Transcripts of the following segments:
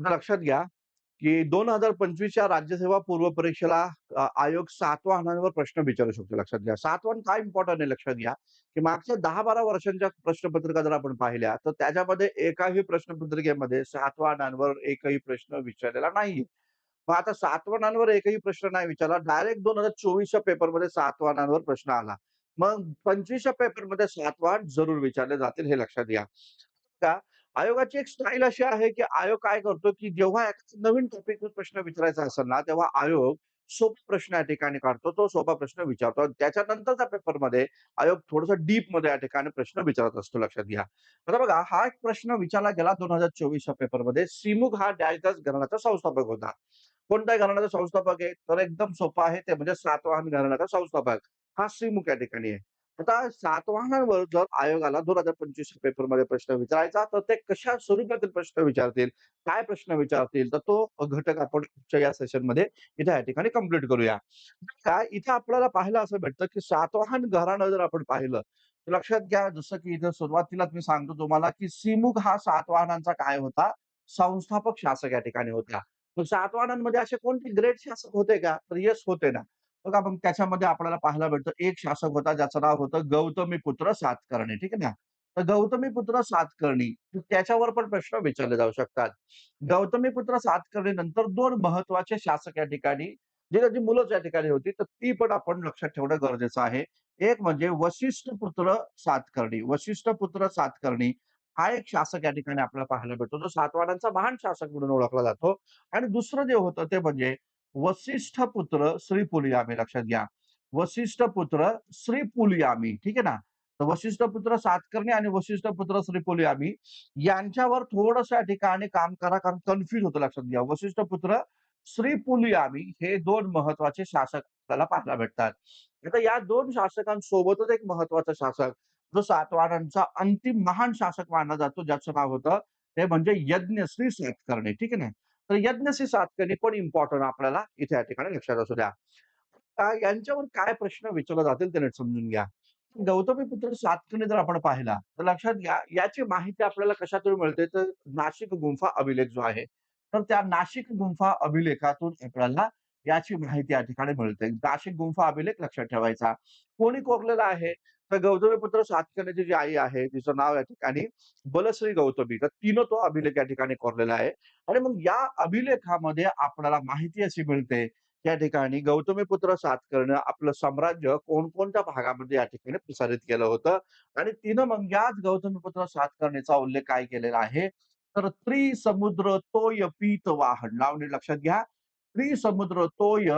लक्षात घ्या की दोन हजार पंचवीसच्या राज्यसेवा पूर्व परीक्षेला अ, आयोग सातवाहनांवर प्रश्न विचारू शकतो लक्षात घ्या. सातवाहन काय इम्पॉर्टंट आहे लक्षात घ्या की मागच्या दहा बारा वर्षांच्या प्रश्नपत्रिका जर आपण पाहिल्या तर त्याच्यामध्ये एकाही प्रश्नपत्रिकेमध्ये सातवाहनांवर एकही प्रश्न विचारलेला नाहीये. मग आता सातवानांवर एकही प्रश्न नाही विचारला डायरेक्ट दोन हजार चोवीसच्या पेपरमध्ये सातवानांवर प्रश्न आला. मग पंचवीसच्या पेपरमध्ये सातवाहन जरूर विचारले जातील हे लक्षात घ्या. का आयोगाची एक स्टाईल अशी आहे की आयोग काय करतो की जेव्हा एखादा नवीन टॉपिकवर प्रश्न विचारायचा असेल ना तेव्हा आयोग सोपा प्रश्न या ठिकाणी काढतो तो सोपा प्रश्न विचारतो. आणि त्याच्यानंतरच्या पेपरमध्ये आयोग थोडस डीपमध्ये या ठिकाणी प्रश्न विचारत असतो लक्षात घ्या. आता बघा हा एक प्रश्न विचारला गेला दोन हजार चोवीसच्या पेपरमध्ये सिमुग हा डॅशदास घराण्याचा संस्थापक होता. कोणत्या घराण्याचा संस्थापक आहे? तर एकदम सोपा आहे ते म्हणजे सातवाहन घराण्याचा संस्थापक. हा श्रीमुख या ठिकाणी आहे. आता सातवाहनांवर जर आयोगाला दोन हजार पंचवीस पेपरमध्ये प्रश्न विचारायचा तर ते कशा स्वरूपातील प्रश्न विचारतील काय प्रश्न विचारतील तर तो घटक आपण या सेशनमध्ये इथे या ठिकाणी कंप्लीट करूया. काय इथे आपल्याला पाहायला असं भेटतं की सातवाहन घराणं जर आपण पाहिलं तर लक्षात घ्या जसं की इथे सुरुवातीलाच मी सांगतो तुम्हाला की सिमुग हा सातवाहनांचा काय होता? संस्थापक शासक या ठिकाणी होता तर सातवाहनांमध्ये असे कोणते ग्रेट शासक होते का? तर यश होते ना. मग आपण त्याच्यामध्ये आपल्याला पाहायला भेटतं एक शासक होता ज्याचं नाव होतं गौतमी पुत्र सातकर्णी ठीक आहे ना? तर गौतमी पुत्र सातकर्णी त्याच्यावर पण प्रश्न विचारले जाऊ शकतात. गौतमी पुत्र सातकर्णी नंतर दोन महत्त्वाचे शासक या ठिकाणी जे त्याची मुलंच या ठिकाणी होती तर ती पण आपण लक्षात ठेवणं गरजेचं आहे. एक म्हणजे वशिष्ठ पुत्र सातकर्णी वशिष्ठ पुत्र सातकर्णी हा एक शासक या ठिकाणी आपल्याला पाहायला भेटतो जो सातवाड्यांचा महान शासक म्हणून ओळखला जातो. आणि दुसरं जे होतं ते म्हणजे वसिष्ठ पुत्र श्री पुलियामी लक्षात घ्या. वसिष्ठ पुत्र श्री पुलियामी ठीक आहे ना? तर वशिष्ठ पुत्र सातकर्णी आणि वशिष्ठ पुत्र श्री पुलियामी यांच्यावर थोडस या ठिकाणी काम करा कारण कन्फ्युज होतं लक्षात घ्या. वशिष्ठ पुत्र श्री पुलियामी हे दोन महत्त्वाचे शासक आपल्याला पाहायला भेटतात. आता या दोन शासकांसोबतच एक महत्त्वाचा शासक जो सातवाहनांचा अंतिम महान शासक मानला जातो ज्याचं नाव होतं ते म्हणजे यज्ञ श्री सातकर्णी ठीक आहे ना? तर यज्ञशी सातकणी पण इम्पॉर्टंट आपल्याला इथे या ठिकाणी लक्षात असू द्या. यांच्यावर काय प्रश्न विचारला जातील ते नीट समजून घ्या. गौतमी पुत्र सातकणी जर आपण पाहिला तर लक्षात घ्या याची माहिती आपल्याला कशातून मिळते? तर नाशिक गुंफा अभिलेख जो आहे तर त्या नाशिक गुंफा अभिलेखातून आपल्याला याची माहिती या ठिकाणी मिळते. नाशिक गुंफा अभिलेख लक्षात ठेवायचा. कोणी कोरलेला आहे? तर गौतमीपुत्र पुत्र जी आई आहे तिचं नाव या ठिकाणी बलश्री गौतमी. तर तिनं तो अभिलेख या ठिकाणी कोरलेला आहे. आणि मग या अभिलेखामध्ये आपल्याला माहिती अशी मिळते त्या ठिकाणी गौतमीपुत्र सातकर्ण आपलं साम्राज्य कोणकोणत्या भागामध्ये या ठिकाणी प्रसारित केलं होतं? आणि तिनं मग याच गौतमीपुत्र सातकर्णीचा उल्लेख काय केलेला आहे? तर त्रिसमुद्र तो यपीत वाहन. नाव लक्षात घ्या. त्रिसमुद्र तोय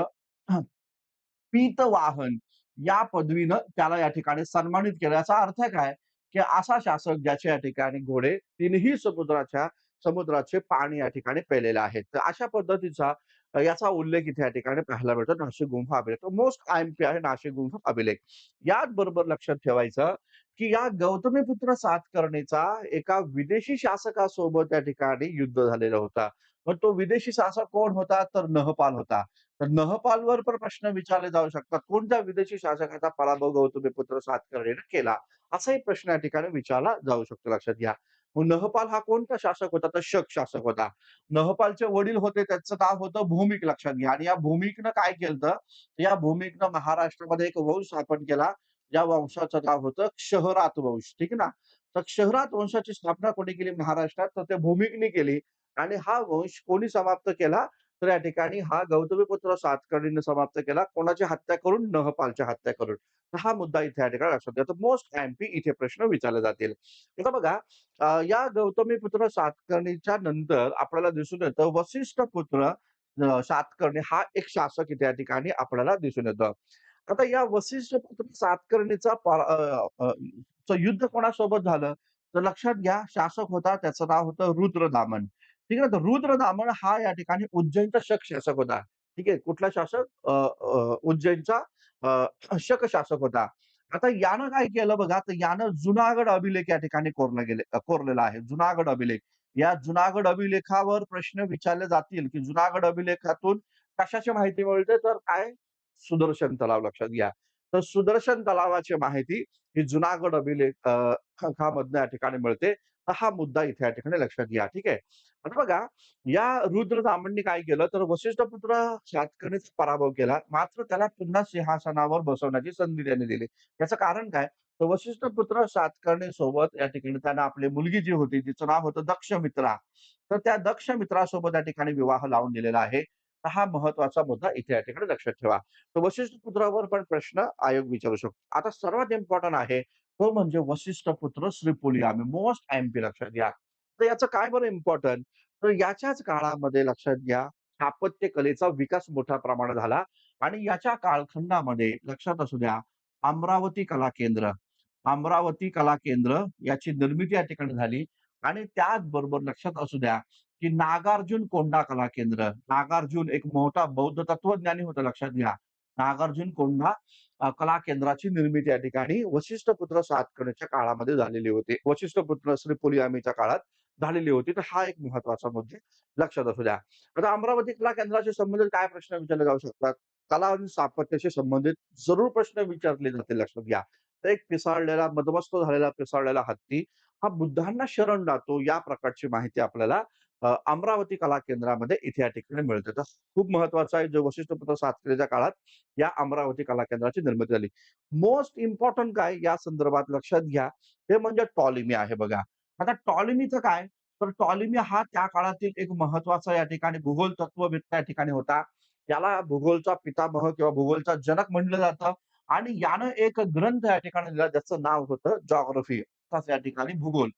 पीतवाहन या पदवीनं त्याला या ठिकाणी सन्मानित केलं. याचा अर्थ काय? की असा शासक ज्याचे या ठिकाणी घोडे तीनही समुद्राच्या समुद्राचे पाणी या ठिकाणी पेलेले आहेत. तर अशा पद्धतीचा याचा उल्लेख इथे या ठिकाणी पाहायला मिळतो. नाशिक गुंफा अभिलेख. मोस्ट आय एम पी आहे नाशिक गुंफा अभिलेख. याच बरोबर लक्षात ठेवायचं की या गौतमीपुत्र सातकर्णीचा एका विदेशी शासकासोबत या ठिकाणी युद्ध झालेला होता. मग तो विदेशी शासक कोण होता? तर नहपाल होता. तर नहपालवर पण प्रश्न विचारले जाऊ शकतात. कोणत्या विदेशी शासकाचा पराभव गौतमीपुत्र सातकर्णीने केला? असाही प्रश्न या ठिकाणी विचारला जाऊ शकतो. लक्षात घ्या. मग नहपाल हा कोणता शासक होता? तर शक शासक होता. नहपालचे वडील होते. त्याचं नाव होतं भूमिक. लक्षात घ्या. आणि या भूमिकनं काय केलं या भूमिकनं महाराष्ट्रामध्ये एक वंश स्थापन केला. या वंशाचं नाव होतं क्षहरात वंश. ठीक ना? तर शहरात वंशाची स्थापना कोणी केली? महाराष्ट्रात. तर ते भूमिकने केली. आणि हा वंश कोणी समाप्त केला? तर या ठिकाणी हा गौतमीपुत्र सातकर्णीने समाप्त केला. कोणाची हत्या करून नहपालच्या हत्या करून. हा मुद्दा इथे या ठिकाणी लक्षात घ्या. तर मोस्ट एमपी इथे प्रश्न विचारले जातील. आता बघा या गौतमीपुत्र सातकर्णीच्या नंतर आपल्याला दिसून येतं वसिष्ठ पुत्र सातकर्णी हा एक शासक इथे या ठिकाणी आपल्याला दिसून येतं. आता या वसिष्ठ पुत्र सातकर्णीचा युद्ध कोणासोबत झालं? तर लक्षात घ्या शासक होता त्याचं नाव होतं रुद्रदामन. ठीक आहे तर रुद्रदामन हा या ठिकाणी उज्जैनचा शक शासक होता. ठीक आहे? कुठला शासक? उज्जैनचा शक शासक होता. आता यानं काय केलं बघा? तर यानं जुनागड अभिलेख या ठिकाणी कोरला गेले कोरलेला आहे. जुनागड अभिलेख. या जुनागड अभिलेखावर प्रश्न विचारले जातील की जुनागड अभिलेखातून कशाची माहिती मिळते? तर काय? सुदर्शन तलाव लक्षात घ्या. तर सुदर्शन तलावाची माहिती ही जुनागड अभिलेख मधनं या ठिकाणी मिळते. हा मुद्दा इथे या ठिकाणी लक्षात घ्या. ठीक आहे. आता बघा या रुद्रदामननी काय केलं तर वशिष्ठ पुत्र सातकर्णीचा पराभव केला. मात्र त्याला पुन्हा सिंहासनावर बसवण्याची संधी त्यांनी दिली. याचं कारण काय? तर वसिष्ठ पुत्र सातकर्णी सोबत या ठिकाणी त्यांना आपली मुलगी जी होती तिचं नाव होतं दक्षमित्रा. तर त्या दक्षमित्रासोबत या ठिकाणी विवाह लावून दिलेला आहे. हा महत्त्वाचा मुद्दा इथे या ठिकाणी लक्षात ठेवा. तर वशिष्ठ पुत्रावर पण प्रश्न आयोग विचारू शकतो. आता सर्वात इम्पॉर्टंट आहे तो म्हणजे वसिष्ठ पुत्र श्रीपुलियामी मोस्ट आय-एम-पी लक्षात घ्या. तर याचं काय बरं इम्पोर्टंट तर याच्याच काळामध्ये लक्षात घ्या स्थापत्य कलेचा विकास मोठ्या प्रमाणात झाला. आणि याच्या कालखंडामध्ये लक्षात असू द्या अमरावती कला केंद्र, अमरावती कला केंद्र याची निर्मिती या ठिकाणी झाली. आणि त्याचबरोबर लक्षात असू द्या, की नागार्जुन कोंढा कला केंद्र, नागार्जुन एक मोठा बौद्ध तत्वज्ञानी होता लक्षात घ्या. नागार्जुन अ, कला केंद्राची निर्मिती या ठिकाणी वशिष्ठपुत्र सातकर्णीच्या काळामध्ये झालेली होती. वशिष्ठपुत्र पुत्र श्रीपुलियामीच्या काळात झालेली होती. तर हा एक महत्त्वाचा मुद्दे लक्षात असू द्या. आता अमरावती कला केंद्राशी संबंधित काय प्रश्न विचारले जाऊ शकतात? कला आणि स्थापत्याशी संबंधित जरूर प्रश्न विचारले जातील लक्षात घ्या. तर एक पिसाळलेला, मदमस्त झालेला पिसाळलेला हत्ती हा बुद्धांना शरण जातो या प्रकारची माहिती आपल्याला अमरावती कला केंद्रामध्ये इथे या ठिकाणी मिळते. तर खूप महत्त्वाचा आहे जो वसिष्ठ सातकरीच्या काळात या अमरावती कला केंद्राची निर्मिती झाली. मोस्ट इम्पॉर्टंट काय या संदर्भात लक्षात घ्या, ते म्हणजे टॉलिमी आहे बघा. आता टॉलिमीचं काय? तर टॉलिमी हा त्या काळातील एक महत्त्वाचा या ठिकाणी भूगोल तत्ववेत्ता या ठिकाणी होता. याला भूगोलचा पितामह किंवा भूगोलचा जनक म्हणलं जातं आणि यानं एक ग्रंथ या ठिकाणी लिहिला ज्याचं नाव होतं जॉग्रफी या ठिकाणी भूगोल.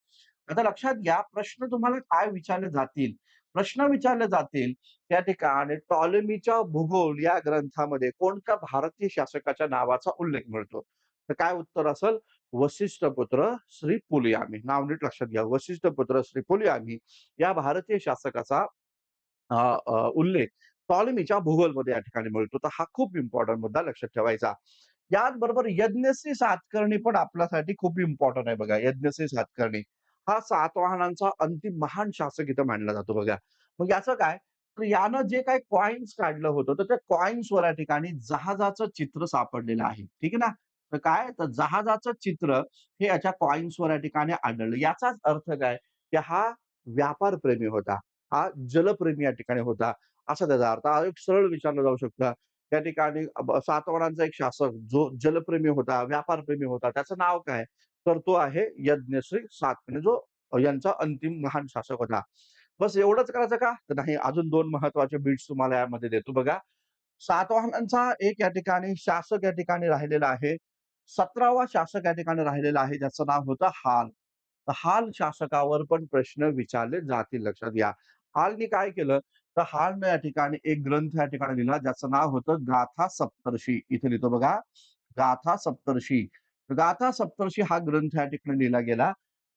आता लक्षात घ्या प्रश्न तुम्हाला काय विचारले जातील? प्रश्न विचारले जातील त्या ठिकाणी टॉलमीच्या भूगोल या ग्रंथामध्ये कोणत्या भारतीय शासकाच्या नावाचा उल्लेख मिळतो? तर काय उत्तर असेल? वशिष्ठ पुत्र श्रीपुलियामी. नाव नीट लक्षात घ्या. वशिष्ठ पुत्र श्रीपुलियामी या भारतीय शासकाचा उल्लेख टॉलमीच्या भूगोलमध्ये या ठिकाणी मिळतो. तर हा खूप इम्पॉर्टंट मुद्दा लक्षात ठेवायचा. याचबरोबर यज्ञश्री सातकर्णी पण आपल्यासाठी खूप इम्पॉर्टंट आहे बघा. यज्ञश्री सातकर्णी हा सातवाहनांचा अंतिम महान शासक इथं मानला जातो बघा. मग याचं काय? तर यानं जे काही कॉइन्स काढलं होतं, तर त्या कॉइन्सवर या ठिकाणी जहाजाचं चित्र सापडलेलं आहे. ठीक आहे ना? तर काय? तर जहाजाचं चित्र हे याच्या कॉइन्सवर या ठिकाणी आढळलं. याचाच अर्थ काय? की हा व्यापारप्रेमी होता. हा जलप्रेमी या ठिकाणी होता. असा त्याचा अर्थ. हा एक सरळ विचारलं जाऊ शकतं. त्या ठिकाणी सातवाहनांचा एक शासक जो जलप्रेमी होता, व्यापारप्रेमी होता. त्याचं नाव काय? तर तो आहे यज्ञश्री सातकर्णी म्हणजे जो यांचा अंतिम महान शासक होता. बस एवढंच करायचं का? तर नाही अजून दोन महत्त्वाचे बीट्स तुम्हाला यामध्ये देतो बघा. सातवाहनांचा एक या ठिकाणी शासक या ठिकाणी राहिलेला आहे. 17वा शासक या ठिकाणी राहिलेला आहे ज्याचं नाव होतं हाल. तर हाल शासकावर पण प्रश्न विचारले जातील लक्षात घ्या. हालनी काय केलं? तर हालनं या ठिकाणी एक ग्रंथ या ठिकाणी लिहिला ज्याचं नाव होतं गाथा सप्तर्षी. इथे लिहितो बघा. गाथा सप्तर्षी. गाथा सप्तर्षी हा ग्रंथ या ठिकाणी लिहिला गेला.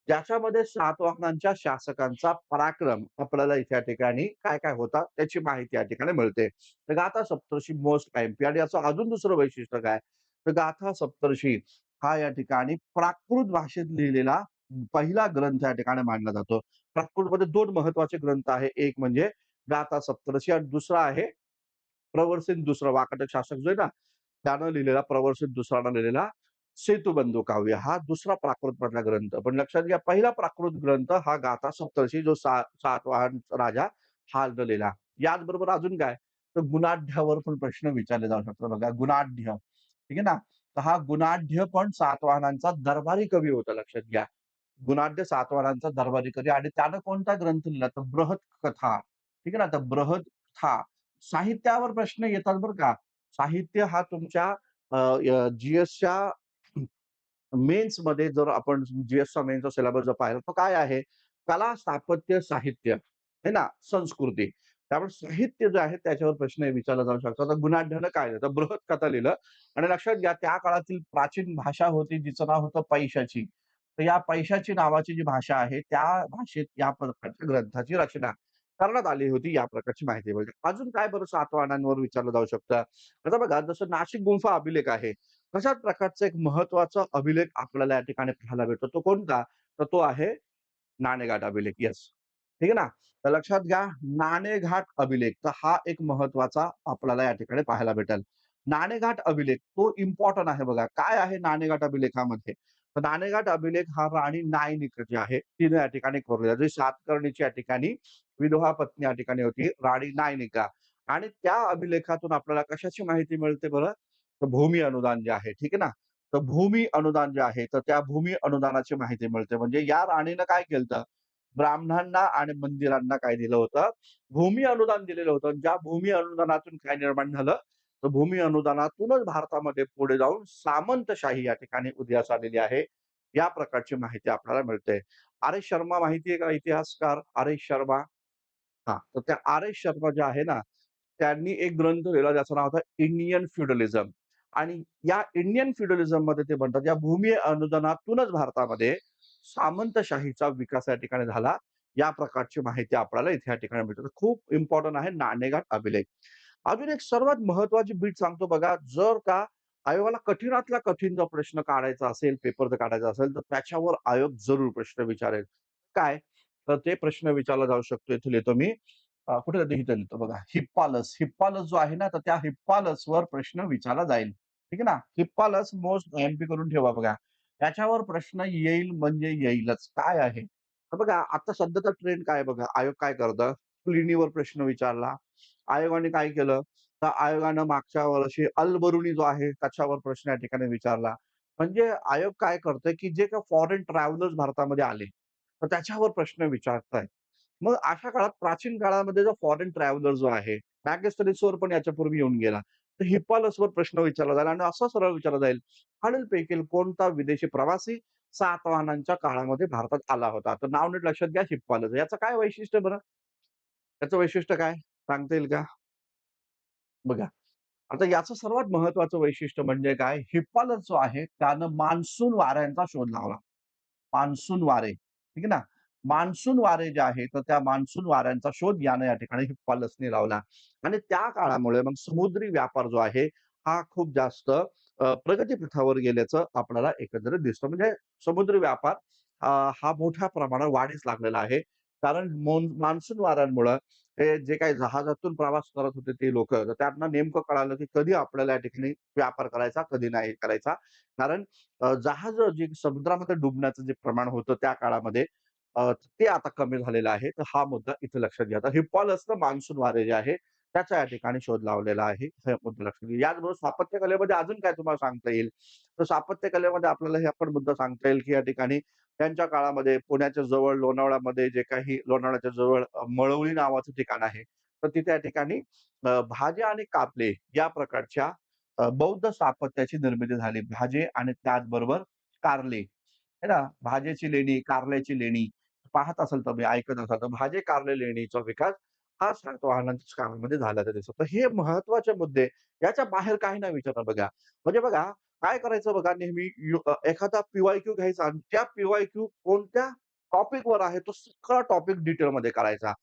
ज्याच्यामध्ये सातवाहनांच्या शासकांचा पराक्रम आपल्याला इथे या ठिकाणी काय-काय होता त्याची माहिती या ठिकाणी मिळते. तर गाथा सप्तर्षी मोस्ट एमपी आणि याचं अजून दुसरं वैशिष्ट्य काय? तर गाथा सप्तर्षी हा या ठिकाणी प्राकृत भाषेत लिहिलेला पहिला ग्रंथ या ठिकाणी मानला जातो. प्राकृतमध्ये दोन महत्त्वाचे ग्रंथ आहे. एक म्हणजे गाथा सप्तर्षी आणि दुसरा आहे प्रवरसिंह दुसरा वाकटक शासक जो आहे ना, त्यानं लिहिलेला प्रवरसिंह दुसरानं लिहिलेला सेतुबंधू काव्य हा दुसरा प्राकृतमधला ग्रंथ. पण लक्षात घ्या पहिला प्राकृत ग्रंथ हा गाथा सप्तर्षी जो सा सातवाहन राजा हालनं याचबरोबर अजून काय? तर गुणाढ्यावर पण प्रश्न विचारले जाऊ शकतात बघा. गुणाढ्य. ठीक आहे ना? तर हा गुणाढ्य पण सातवाहनांचा दरबारी कवी होता लक्षात घ्या. गुणाढ्य सातवाहनांचा दरबारी कवी आणि त्यानं कोणता ग्रंथ लिहिला? तर बृहत कथा. ठीक आहे ना? तर बृहत कथा. साहित्यावर प्रश्न येतात बरं का. साहित्य हा तुमच्या जीएसच्या मेन्समध्ये मेन्समध्ये जर आपण जी-एसचा मेन्सचा सिलेबस जर पाहिला तर काय आहे? कला, स्थापत्य, साहित्य. है ना? संस्कृती. त्यामुळे साहित्य जे आहे त्याच्यावर प्रश्न विचारला जाऊ शकतो. आता गुणाढ्यानं काय लिहिलं? तर बृहत कथा लिहिलं आणि लक्षात घ्या त्या काळातील प्राचीन भाषा होती जिचं नाव होतं पैशाची. तर या पैशाची नावाची जी भाषा आहे त्या भाषेत या प्रकारच्या ग्रंथाची रचना करण्यात आली होती या प्रकारची माहिती मिळते. अजून काय बरं सातवाहनांवर विचारलं जाऊ शकतं? आता बघा जसं नाशिक गुंफा अभिलेख आहे. तशाच प्रकारचा एक महत्त्वाचा अभिलेख आपल्याला या ठिकाणी पाहायला भेटतो. तो कोणता? तर तो आहे नाणेघाट अभिलेख. येस. ठीक आहे ना? तर लक्षात घ्या नाणेघाट अभिलेख. तर हा एक महत्त्वाचा आपल्याला या ठिकाणी पाहायला भेटेल. नाणेघाट अभिलेख तो इम्पॉर्टंट आहे बघा. काय आहे नाणेघाट अभिलेखामध्ये? तर नाणेघाट अभिलेख हा राणी नायनिक जी आहे तिने या ठिकाणी कोरलेला जी सातकर्णीची या ठिकाणी विधवा पत्नी या ठिकाणी होती राणी नायनिका आणि त्या अभिलेखातून आपल्याला कशाची माहिती मिळते बरं भूमी अनुदान जे आहे ठीक आहे ना? तर भूमी अनुदान जे आहे तर त्या भूमी अनुदानाची माहिती मिळते. म्हणजे या राणीनं काय केलं ब्राह्मणांना आणि मंदिरांना काय दिलं होतं? भूमी अनुदान दिलेलं होतं. ज्या भूमी अनुदानातून काय निर्माण झालं? तर भूमी अनुदानातूनच भारतामध्ये पुढे जाऊन सामंतशाही या ठिकाणी उदयास आलेली आहे. या प्रकारची माहिती आपल्याला मिळते. आर एस शर्मा माहिती आहे का इतिहासकार? R S Sharma. हा तर त्या आर एस शर्मा जे आहे ना त्यांनी एक ग्रंथ लिहिला ज्याचं नाव होतं इंडियन फ्युडलिझम. आणि या इंडियन फ्युडलिझममध्ये ते म्हणतात या भूमी अनुदानातूनच भारतामध्ये सामंतशाहीचा विकास या ठिकाणी झाला. या प्रकारची माहिती आपल्याला इथे या ठिकाणी मिळते. खूप इम्पॉर्टंट आहे नाणेघाट अभिलेख. अजून एक सर्वात महत्वाची बीट सांगतो बघा. जर का आयोगाला कठीणातला कठीण जर प्रश्न काढायचा असेल पेपर जर काढायचा असेल तर त्याच्यावर आयोग जरूर प्रश्न विचारेल. काय? तर ते प्रश्न विचारला जाऊ शकतो. इथे लिहितो मी. कुठे इथे लिहितो बघा. हिप्पालस. हिप्पालस जो आहे ना तर त्या हिप्पालस वर प्रश्न विचारला जाईल. ठीक आहे ना? हिप्पालस मोस्ट एमपी करून ठेवा बघा. त्याच्यावर प्रश्न येईल म्हणजे येईलच. काय आहे? बघा आता सध्याचा ट्रेंड काय बघा? आयोग काय करतं? प्लिनीवर प्रश्न विचारला. आयोगाने काय केलं? तर आयोगानं मागच्या वर्षी अल-बरुनी जो आहे त्याच्यावर प्रश्न या ठिकाणी विचारला. म्हणजे आयोग काय करतोय, की जे काही फॉरेन ट्रॅव्हलर्स भारतामध्ये आले, तर त्याच्यावर प्रश्न विचारताय. मग अशा काळात प्राचीन काळामध्ये जो फॉरेन ट्रॅव्हलर जो आहे, मॅगस्थनीसवर पण याच्यापूर्वी येऊन गेला. तर हिप्पालसवर प्रश्न विचारला जाईल आणि असा सरळ विचारला जाईल, खालीलपैकी कोणता विदेशी प्रवासी सातवाहनांच्या काळामध्ये भारतात आला होता? तर नाव नीट लक्षात घ्या हिप्पालस. याचं काय वैशिष्ट्य बरं? त्याचं वैशिष्ट्य काय? सांगता येईल का? बघा. आता याचं सर्वात महत्वाचं वैशिष्ट्य म्हणजे काय? हिप्पालस जो आहे त्यानं मान्सून वाऱ्यांचा शोध लावला. मान्सून वारे, ठीक आहे ना? मान्सून वारे जे आहेत तर त्या मान्सून वाऱ्यांचा शोध यानं या ठिकाणी पॉलसने लावला आणि त्या काळामुळे मग समुद्री व्यापार जो आहे, हा खूप जास्त अ, प्रगतीपथावर गेल्याचं आपल्याला एकंदरीत दिसतं. म्हणजे समुद्री व्यापार हा मोठ्या प्रमाणात वाढीस लागलेला आहे. कारण मोन मान्सून वाऱ्यांमुळं हे जे काही जहाजातून प्रवास करत होते ते लोक त्यांना नेमकं कळालं, की कधी आपल्याला या ठिकाणी व्यापार करायचा, कधी नाही करायचा. कारण जहाज जे जी समुद्रामध्ये डुबण्याचं जे प्रमाण होतं त्या काळामध्ये ते आता कमी झालेलं आहे. तर हा मुद्दा इथे लक्षात घ्या. तर असतं मान्सून वारे जे आहे, त्याचा या ठिकाणी शोध लावलेला आहे. हे मुद्दा लक्षात घ्या. याचबरोबर स्थापत्य कलेमध्ये अजून काय तुम्हाला सांगता येईल? तर स्थापत्य कलेमध्ये आपल्याला हे आपण मुद्दा सांगता येईल, की या ठिकाणी त्यांच्या काळामध्ये पुण्याच्या जवळ लोणावळ्यामध्ये जे काही लोणावळ्याच्या जवळ मळवळी मळवली नावाचं ठिकाण आहे. तर तिथे या ठिकाणी भाज्या भाजे आणि कापले या प्रकारच्या बौद्ध स्थापत्याची निर्मिती झाली. भाजे आणि त्याचबरोबर कारले, है ना? भाजेची लेणी, कारल्याची लेणी पाहत असाल तुम्ही, ऐकत असाल तर भाजे, कारले लेणीचा विकास हा सातवाहनांच्या काळामध्ये झाल्याचं दिसतं. तर हे महत्त्वाचे मुद्दे याच्या बाहेर काही नाही विचारणार बघा. म्हणजे बघा काय करायचं बघा नेहमी एखादा पीवाय क्यू घ्यायचा आणि त्या पीवाय क्यू कोणत्या टॉपिकवर आहे तो सगळा टॉपिक डिटेलमध्ये करायचा.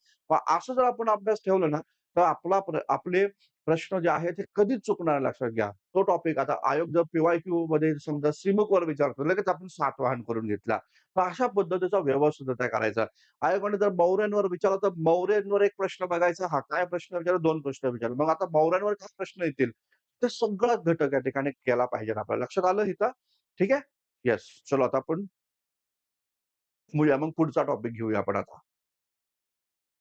असं जर आपण अभ्यास ठेवलं ना, तर आपला आपले प्रश्न जे आहेत ते कधीच चुकणार लक्षात घ्या. तो टॉपिक आता आयोग जर पीवायक्यू मध्ये समजा श्रीमुखवर विचारतो, लगेच आपण सातवाहन करून घेतला. तर अशा पद्धतीचा व्यवस्थितरित्या करायचा. आयोगाने जर मौर्यांवर विचारलं, तर मौर्यांवर एक प्रश्न बघायचा. हा काय प्रश्न विचारला? दोन प्रश्न विचारले. मग आता मौर्यांवर काय प्रश्न येतील? ते सगळा घटक या ठिकाणी केला पाहिजे आपल्याला. लक्षात आलं इथं? ठीक आहे? येस. चलो आता आपण मग पुढचा टॉपिक घेऊया आपण आता.